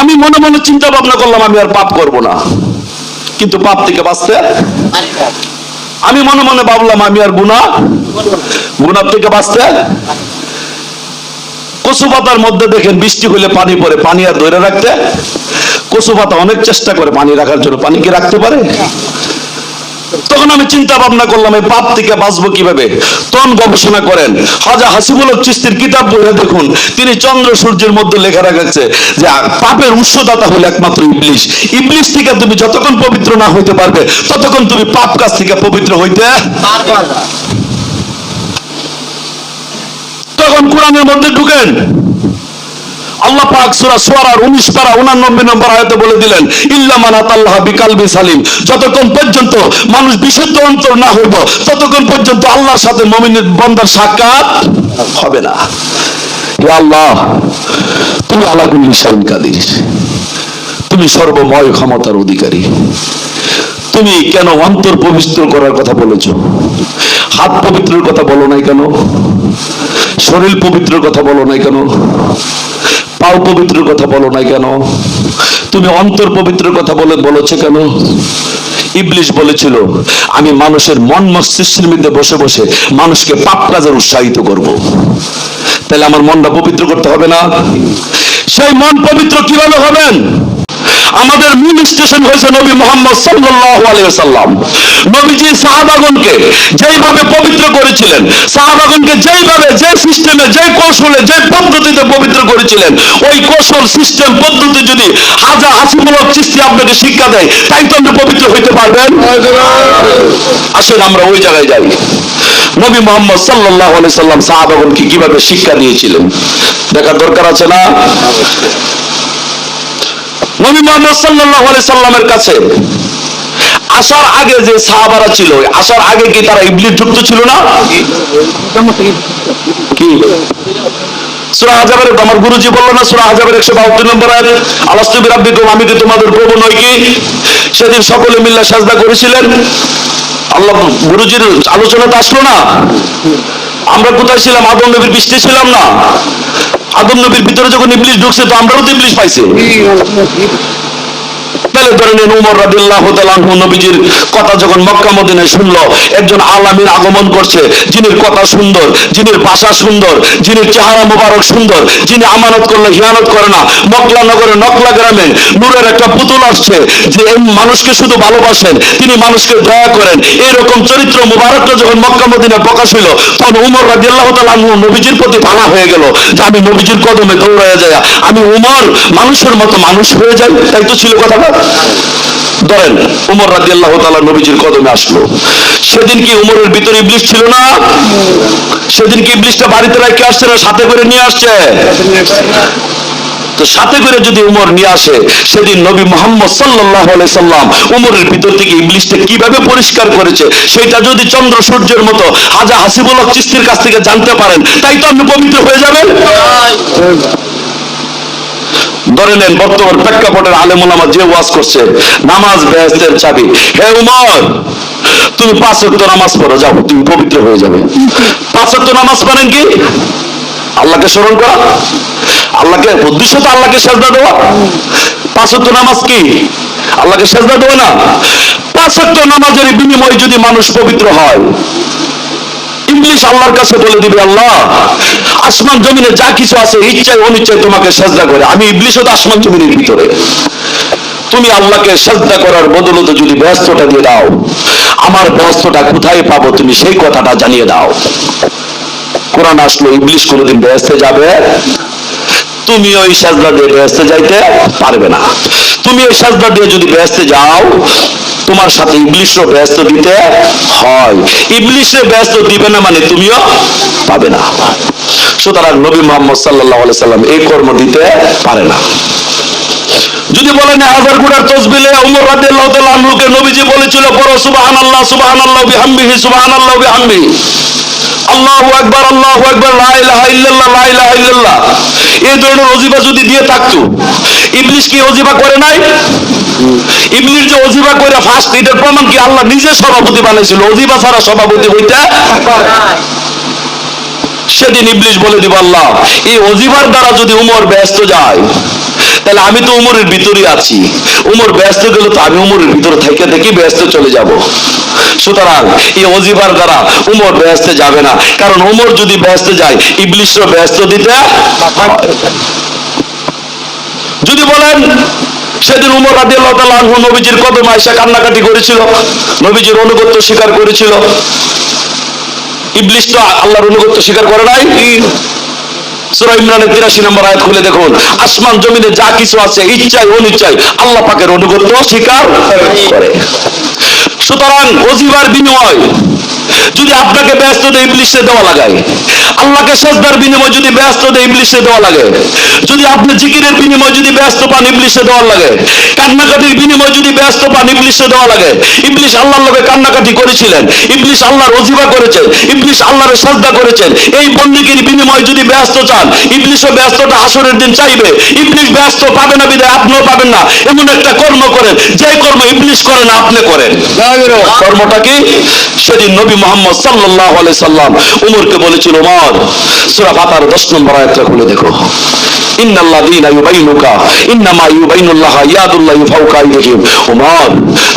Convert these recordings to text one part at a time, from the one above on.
আমি মনে মনে চিন্তা ভাবনা করলাম, আমি আর পাপ করব না। কিন্তু পাপ থেকে বাঁচতে আমি মনে মনে ভাবলাম, আমি আর গুনা গুণার থেকে বাঁচতে কচু পাতার মধ্যে দেখেন বৃষ্টি হলে পানি পড়ে, পানি আর ধরে রাখতে কচু পাতা অনেক চেষ্টা করে পানি রাখার জন্য। পানি কি রাখতে পারে? তখন আমি চিন্তা ভাবনা করলাম, এই পাপ থেকে বাঁচবো কীভাবে? তখন গবেষণা করেন, হাজা হাসিবুল চিস্তির কিতাব পড়ে দেখুন, তিনি চন্দ্র সূর্যের মধ্যে লেখা রাখছে যে পাপের উৎসদাতা হলো একমাত্র ইবলিশ ইবলিশ থেকে তুমি যতক্ষণ পবিত্র না হইতে পারবে, ততক্ষণ তুমি পাপ কাজ থেকে পবিত্র হইতে তখন কোরআনের মধ্যে ঢুকেন আল্লাহ পাক সূরা সুরার 19 পারা 89 নম্বর আয়াতে বলে দিলেন, ইল্লা মান আতাল্লাহ বিকালবি সালিম। যতক্ষণ পর্যন্ত মানুষ বিশুদ্ধ অন্তর না হইব, ততক্ষণ পর্যন্ত আল্লাহর সাথে মুমিনের বান্দার সাক্ষাৎ হবে না। হে আল্লাহ, তুমি আলা কুল্লি শাইইন কাদির। তুমি সর্বময় ক্ষমতার অধিকারী। তুমি কেন অন্তর পবিত্র করার কথা বলেছ? হাত পবিত্রের কথা বলো নাই কেন? শরীর পবিত্রের কথা বলো নাই কেন? পাও পবিত্রের কথা বলো নাই কেন? তুমি অন্তর পবিত্রের কথা বলে বলেছ কেন? ইবলিশ বলেছিল, আমি মানুষের মন মস্তিষ্কের মধ্যে বসে বসে মানুষকে পাপ কাজের উৎসাহিত করব। তাহলে আমার মনটা পবিত্র করতে হবে না? সেই মন পবিত্র কীভাবে হবেন? আমাদের মূল স্টেশন হয়েছে নবী মোহাম্মদ সাল্লাম নবীজি সাহাবাগণকে যেইভাবে পবিত্র করেছিলেন, সাহাবাগণকে যেইভাবে, যে সিস্টেমে যে কৌশলে, যে পদ্ধতিতে পবিত্র করেছিলেন, ওই কৌশল সিস্টেম পদ্ধতি যদি হাজার হাসিমূলক চিস্তি আপনাকে শিক্ষা দেয়, তাই তো আপনি পবিত্র হইতে পারবেন। আসেন আমরা ওই জায়গায় যাই। নবী মোহাম্মদ সাল্লাল্লাহু আলাইহি সাল্লাম সাহাবাগণকে কীভাবে শিক্ষা দিয়েছিলেন? দেখার দরকার আছে না? নবী মোহাম্মদ আলাইহি সাল্লামের কাছে আসার আগে যে সাহাবারা ছিল, আসার আগে কি তারা ইবলিস যুক্ত ছিল না? কি? সূরা হাজাবের আমার গুরুজি বলল না, সূরা হাজাবের 172 নম্বর আয়াত, আলাস্তু বিরাব্বিকুম, আমি কি তোমাদের প্রভু নই কি? সেদিন সকলে মিল্লা সাজদা করেছিলেন। আল্লাহ গুরুজির আলোচনা তো আসলো না। আমরা কোথায় ছিলাম? আদম নবীর বৃষ্টি ছিলাম না। আদম নবীর ভিতরে যখন ইবলিশ ঢুকছে তো আমরাও তো ইবলিশ পাইছি। তাহলে ধরে নেন উমর রাদিল্লাহু নবীজির কথা যখন মক্কা শুনলো, একজন আলামিন আগমন করছে, যিনির কথা সুন্দর, যিনির ভাষা সুন্দর, যিনির চেহারা সুন্দর, যিনি আমানত করলে হিয়ানত করে না মকলা নগরে নকলা গ্রামে নূরের একটা পুতুল আসছে যে মানুষকে শুধু ভালোবাসেন, তিনি মানুষকে দয়া করেন। এরকম চরিত্র মুবারকটা যখন মক্কা মদিনায় প্রকাশ হইল, তখন উমর রাদিয়াল্লাহু তাআলা আনহু নবীজির প্রতি ভাঙা হয়ে গেল যে আমি নবীজির কদমে যায় আমি উমর মানুষের মতো মানুষ হয়ে যাই, তাই তো ছিল ধরেন, উমর রাজি আল্লাহ তালা নবীজির কদমে আসলো। সেদিন কি উমরের ভিতরে ইবলিশ ছিল না? সেদিন কি ইবলিশটা বাড়িতে রেখে আসছে না, সাথে করে নিয়ে আসছে? তো সাথে করে যদি উমর নিয়ে আসে, সেদিন নবী মোহাম্মদ সাল্লাহ সাল্লাম উমরের ভিতর থেকে ইংলিশটা কীভাবে পরিষ্কার করেছে, সেটা যদি চন্দ্র সূর্যের মতো হাজা হাসিবুল হক চিস্তির কাছ থেকে জানতে পারেন, তাই তো আপনি পবিত্র হয়ে যাবেন? ধরে নেন, বর্তমান প্রেক্ষাপটের আলেমুলামা যে ওয়াজ করছে, নামাজ বেহেস্তের চাবি। হে উমর, তুমি পাঁচ ওয়াক্ত নামাজ পড়ো, যাও, তুমি পবিত্র হয়ে যাবে। পাঁচ ওয়াক্ত নামাজ পড়েন কি? আল্লাহকে স্মরণ করা। আল্লাহকে উদ্দেশ্য তো আল্লাহকে সাজদা দেওয়া। পাঁচ ওয়াক্ত নামাজ কি? আল্লাহকে সাজদা দেওয়া না। পাঁচ ওয়াক্ত নামাজের বিনিময়ে যদি মানুষ পবিত্র হয় ইংলিশ আল্লাহর কাছে বলে দিবে, আল্লাহ, আসমান জমিনে যা কিছু আছে, ইচ্ছায় অনিচ্ছায় তোমাকে সাজদা করে। আমি ইবলিশও তো আসমান জমিনের ভিতরে। তুমি আল্লাহকে সাজদা করার বদলতে যদি ব্যস্তটা দিয়ে দাও, আমার ব্যস্তটা কোথায় পাবো তুমি সেই কথাটা জানিয়ে দাও। কোরআন আসলো ইংলিশ কোনোদিন ব্যস্তে যাবে? তুমি ওই সাজদা দিয়ে ব্যস্তে যাইতে পারবে না। তুমি ওই সাজদা দিয়ে যদি ব্যস্তে যাও, তোমার সাথে ইংলিশও ব্যস্ত দিতে হয়। ইংলিশে ব্যস্ত দিবে না মানে তুমিও পাবে না। সুতরাং নবী মোহাম্মদ সাল্লাহ সাল্লাম এই কর্ম দিতে পারে না। যদি বলেন হাজার গুড়ার তসবিলে উমর রাদিয়াল্লাহু তাআলা আনহুকে নবীজি বলেছিল, পড়ো সুবহানাল্লাহ সুবহানাল্লাহ, বিহামদিহি, সুবহানাল্লাহ আল্লাহু আকবার আল্লাহু আকবার, লা ইলাহা ইল্লাল্লাহ, লা ইলাহা ইল্লাল্লাহ। এই ধরনের অজিবা যদি দিয়ে থাকতো, ইবলিশ কি অজিবা করে নাই? ইবলিশ যে অজিবা করে ফার্স্ট প্রমাণ কি আল্লাহ নিজে সভাপতি বানাইছিল? অজিবা ছাড়া সভাপতি হইতে সেদিন ইবলিশ বলে দিব, আল্লাহ, এই অজিবার দ্বারা যদি উমর ব্যস্ত যায়, তাহলে আমি তো উমরের ভিতরে আছি। উমর ব্যস্ত গেলে তো আমি উমরের ভিতরে থেকে থেকে ব্যস্ত চলে যাব। সুতরাং এই অজিবার দ্বারা উমর ব্যস্ত যাবে না। কারণ উমর যদি ব্যস্ত যায়, ইবলিশও ব্যস্ত দিতে যদি বলেন, সেদিন উমর রাজি আল্লাহ নবীজির কদম আয়সা কান্নাকাটি করেছিল, নবীজির অনুগত্য স্বীকার করেছিল। ইবলিশ তো আল্লাহর অনুগত্য স্বীকার করে নাই। সূরা ইমরানের 83 নম্বর আয়াত খুলে দেখুন। আসমান জমিনে যা কিছু আছে, ইচ্ছায় অনিচ্ছায় আল্লাহ পাকের অনুগত্য স্বীকার করে। সুতরাং অজিবার বিনিময় যদি আপনাকে ব্যস্ত দিয়ে ইবলিশে দেওয়া লাগায়। আল্লাহকে সাজদার বিনিময় যদি ব্যস্ত দিয়ে ইবলিশে দেওয়া লাগে। যদি আপনি জিকিরের বিনিময় যদি ব্যস্ত পান ইবলিশে দেওয়া লাগে। কান্নাকাটির বিনিময় যদি ব্যস্ত পান ইবলিশে দেওয়া লাগে। ইবলিশ আল্লাহর লগে কান্নাকাটি করেছিলেন। ইবলিশ আল্লাহর অজিবা করেছেন। ইবলিশ আল্লাহর সাজদা করেছেন। এই বন্দিগির বিনিময় যদি ব্যস্ত চান ইবলিশও ব্যস্তটা আসরের দিন চাইবে। ইবলিশ ব্যস্ত পাবে না বিদায় আপনিও পাবেন না। এমন একটা কর্ম করেন। যে কর্ম ইবলিশ করে না আপনি করেন। কর্মটা কি? সেদিন নবী মোহাম্মদ সাল্লাল্লাহু আলাইহি সাল্লাম উমরকে বলেছিল, উমর, সূরা ফাতার 10 নম্বর আয়াতটা খুলে দেখো।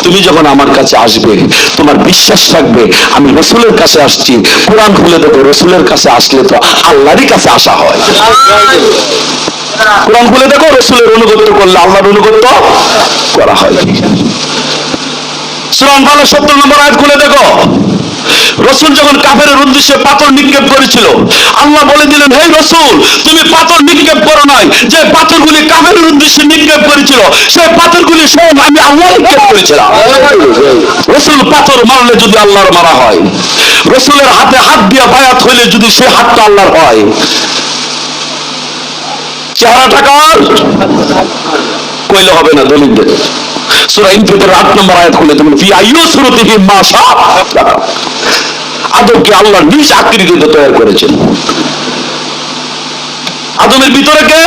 তুমি যখন আমার কাছে আসবে, তোমার বিশ্বাস থাকবে, আমি রসুলের কাছে আসছি, কোরআন খুলে দেখো, রসুলের কাছে আসলে তো আল্লাহরই কাছে আসা হয়। কোরআন খুলে দেখো, রসুলের অনুগত্য করলে আল্লাহর অনুগত্য করা হয়। সুরান ভালো সত্তর নম্বর আয়াত খুলে দেখো। রসুল যখন কাফের উদ্দেশ্যে পাথর নিক্ষেপ করেছিল, আল্লাহ বলে দিলেন, হে রসুল, তুমি পাথর নিক্ষেপ করো নাই। যে পাথরগুলি কাফের উদ্দেশ্যে নিক্ষেপ করেছিল, সেই পাথরগুলি সব আমি আল্লাহ নিক্ষেপ করেছিলাম। রসুল পাথর মারলে যদি আল্লাহর মারা হয়, রসুলের হাতে হাত দিয়া বায়াত হইলে যদি সে হাতটা আল্লাহর হয়। চেহারাটা কার? কইলে হবে না দলিলদের। সূরা ইনফিতর 8 নম্বর আয়াত খুলে দেখুন, ফি আইয়ু সুরতিহি মা শা আদমকে আল্লাহ নিজ আকৃতিতে তৈরি করেছেন। আদমের ভিতরে কে?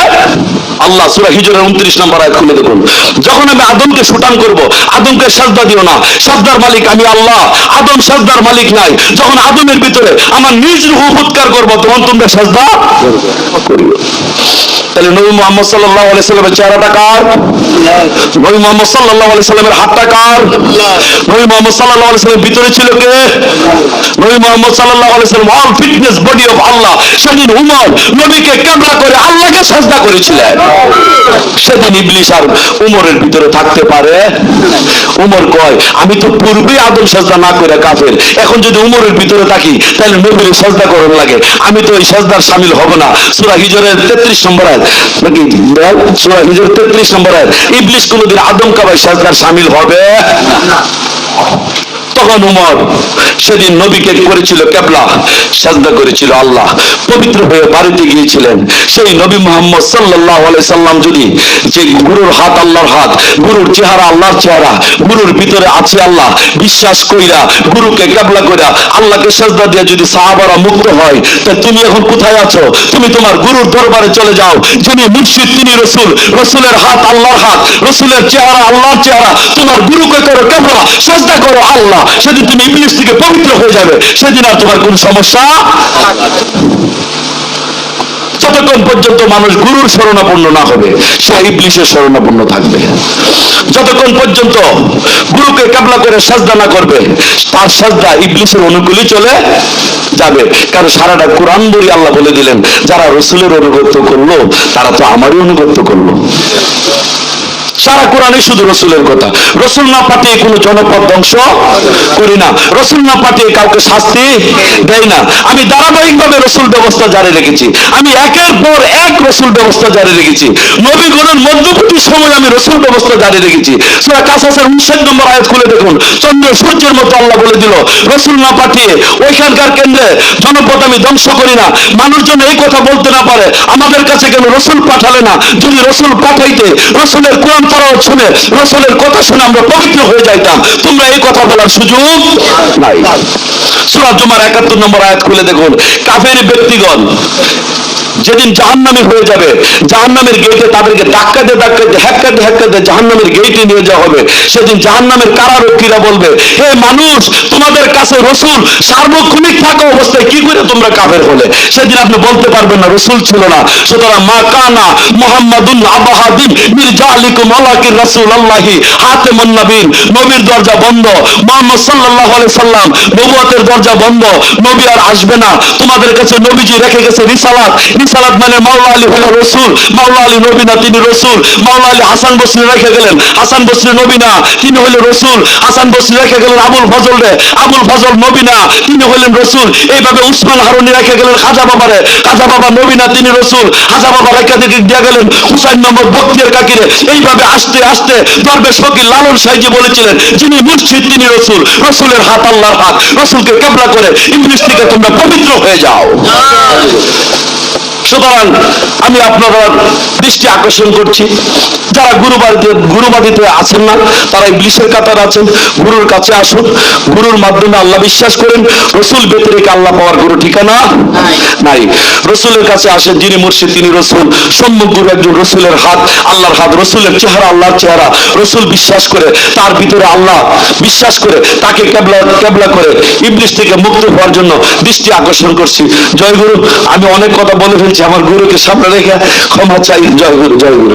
আল্লাহ, সূরা হিজরের 29 নম্বর আয়াত খুলে দেখুন। যখন আমি আদমকে সুটান করব, আদমকে সাজদা দিও না। সাজদার মালিক আমি আল্লাহ, আদম সাজদার মালিক নাই। যখন আদমের ভিতরে আমার নিজ রূহ ফুৎকার করব, তখন তোমরা সাজদা করিও। তাহলে নবী মোহাম্মদ সাল্লাহ আলি সাল্লামের চেহারাটা কার? নবী মোহাম্মদ সাল্লাহ আলি সাল্লামের হাতটা কার? নবী মোহাম্মদ সাল্লাহ আলি সাল্লামের ভিতরে ছিল কে? নবী মোহাম্মদ সাল্লাহ আলি সাল্লাম all fitness body of Allah সেদিন উমর নবীকে ক্যামেরা করে আল্লাহকে সাজদা করেছিলেন। সেদিন ইবলিস আর উমরের ভিতরে থাকতে পারে। উমর কয়, আমি তো পূর্বে আদম সাজদা না করে কাফের। এখন যদি উমরের ভিতরে থাকি, তাহলে নবীর সাজদা করার লাগে। আমি তো এই সাজদার সামিল হব না। সূরা হিজরের 33 নম্বর আয়াত, নাকি সূরা হিজর 33 নম্বর আয়াত, ইবলিস কোনদিন আদম কাবাই সাজদার সামিল হবে? তখন উমর, সেদিন নবীকে করেছিল কেবলা, সাজদা করেছিল আল্লাহ, পবিত্র হয়ে বাড়িতে গিয়েছিলেন। সেই নবী মোহাম্মদ আলাইহি সাল্লাম যদি যে গুরুর হাত আল্লাহর হাত, গুরুর চেহারা আল্লাহর চেহারা, গুরুর ভিতরে আছে আল্লাহ, বিশ্বাস কইরা, গুরুকে কেবলা কইরা, আল্লাহকে সাজদা দিয়ে যদি সাহাবারা মুক্ত হয়, তা তুমি এখন কোথায় আছো? তুমি তোমার গুরুর দরবারে চলে যাও, যিনি মুর্শিদ, তিনি রসুল, রসুলের হাত আল্লাহর হাত, রসুলের চেহারা আল্লাহর চেহারা, তোমার গুরুকে করো কেবলা, সাজদা করো আল্লাহ। সেদিন তুমি ইংলিশ থেকে পবিত্র হয়ে যাবে। সেদিন আর তোমার কোনো সমস্যা যতক্ষণ পর্যন্ত মানুষ গুরুর শরণাপন্ন না হবে, সে ইবলিশের শরণাপন্ন থাকবে। যতক্ষণ পর্যন্ত গুরুকে কাবলা করে সাজদা না করবে, তার সাজদা ইবলিশের অনুকূলে চলে যাবে। কারণ সারাটা কোরআন বই আল্লাহ বলে দিলেন, যারা রসুলের অনুগত্য করল, তারা তো আমারই অনুগত্য করল। সারা কোরআনে শুধু রসুলের কথা। রসুল না পাঠিয়ে কোনো জনপদ ধ্বংস করি না। রসুল না পাঠিয়ে কাউকে শাস্তি দেয় না। আমি ধারাবাহিকভাবে রসুল ব্যবস্থা জারি রেখেছি। আমি একের পর এক রসুল ব্যবস্থা জারি রেখেছি। নবীগণের মধ্যবর্তী সময় আমি রসুল ব্যবস্থা জারি রেখেছি। সুরা কাসাসের উনষাট নম্বর আয়াত খুলে দেখুন। চন্দ্র সূর্যের মতো আল্লাহ বলে দিল, রসুল না পাঠিয়ে ওইখানকার কেন্দ্রে জনপদ আমি ধ্বংস করি না। মানুষ যেন এই কথা বলতে না পারে। আমাদের কাছে কেন রসুল পাঠালে না? যদি রসুল পাঠাইতে, রসুলের কোরআন পড়াও শুনে, রসুলের কথা শুনে আমরা পবিত্র হয়ে যাইতাম। তোমরা এই কথা বলার সুযোগ নাই। সুরাজ জুমার একাত্তর নম্বর আয়াত খুলে দেখুন। কাফের ব্যক্তিগণ যেদিন জাহান্নামি হয়ে যাবে, জাহান্নামের গেটে তাদেরকে ধাক্কা দিয়ে ধাক্কা দিয়ে হ্যাক্কা দিয়ে জাহান্নামের গেটে নিয়ে যাওয়া হবে। সেদিন জাহান্নামের কারারক্ষীরা বলবে, হে মানুষ, তোমাদের কাছে রসুল সার্বক্ষণিক থাকা অবস্থায় কি করে তোমরা কাফের হলে? সেদিন আপনি বলতে পারবেন না, রসুল ছিল না। সুতরাং মা কানা মোহাম্মদুল আবাহাদিন মির্জা আল্লাহি হাতেমুন নবীন। নবীর দরজা বন্ধ, মোহাম্মদ আলাইহি সাল্লাম নবুয়তের দরজা বন্ধ। নবী আর আসবে না। তোমাদের কাছে নবীজি রেখে গেছে রিসালাত। রিসালাত মানে মাওলা আলী হলো রসুল। মাওলা আলী নবী না তিনি রসুল। মাওলা আলী হাসান বসরি রেখে গেলেন। হাসান বসরি নবী না, তিনি হলেন রসুল। হাসান বসরি রেখে গেলেন আবুল ফজল রে। আবুল ফজল নবী না, তিনি হলেন রসুল। এইভাবে উসমান হারুনি রেখে গেলেন খাজা বাবারে খাজা বাবা নবী না, তিনি রসুল। খাজা বাবা রেখা থেকে দিয়ে গেলেন হুসাইন নম্বর বক্তিয়ার কাকিরে। এইভাবে আসতে আসতে দরবেশ ফকির লালন সাহেজি বলেছিলেন, যিনি মুর্শিদ, তিনি রসুল। রসুলের হাত আল্লাহর হাত। রসুলকে কেবলা করে ইংলিশ থেকে তোমরা পবিত্র হয়ে যাও। সুতরাং আমি আপনার দৃষ্টি আকর্ষণ করছি। যারা গুরুবাদীতে গুরুবাদীতে আছেন না তারা ইংলিশের কাতার আছেন গুরুর কাছে আসুন। গুরুর মাধ্যমে আল্লাহ বিশ্বাস করেন রসুল ব্যতিরেকে আল্লাহ পাওয়ার গুরু ঠিকানা নাই। রসুলের কাছে আসেন যিনি মুর্শিদ তিনি রসুল। সম্মুখ গুরু একজন রসুলের হাত আল্লাহর হাত রসুলের চেহারা আল্লাহর চেহারা। রসুল বিশ্বাস করে তার ভিতরে আল্লাহ বিশ্বাস করে তাকে কেবলা কেবলা করে ইবলিশ থেকে মুক্ত হওয়ার জন্য দৃষ্টি আকর্ষণ করছি। জয় গুরু আমি অনেক কথা বলে ফেলছি। আমার গুরুকে সামনে রেখে ক্ষমা চাই জয় গুরু জয় গুরু।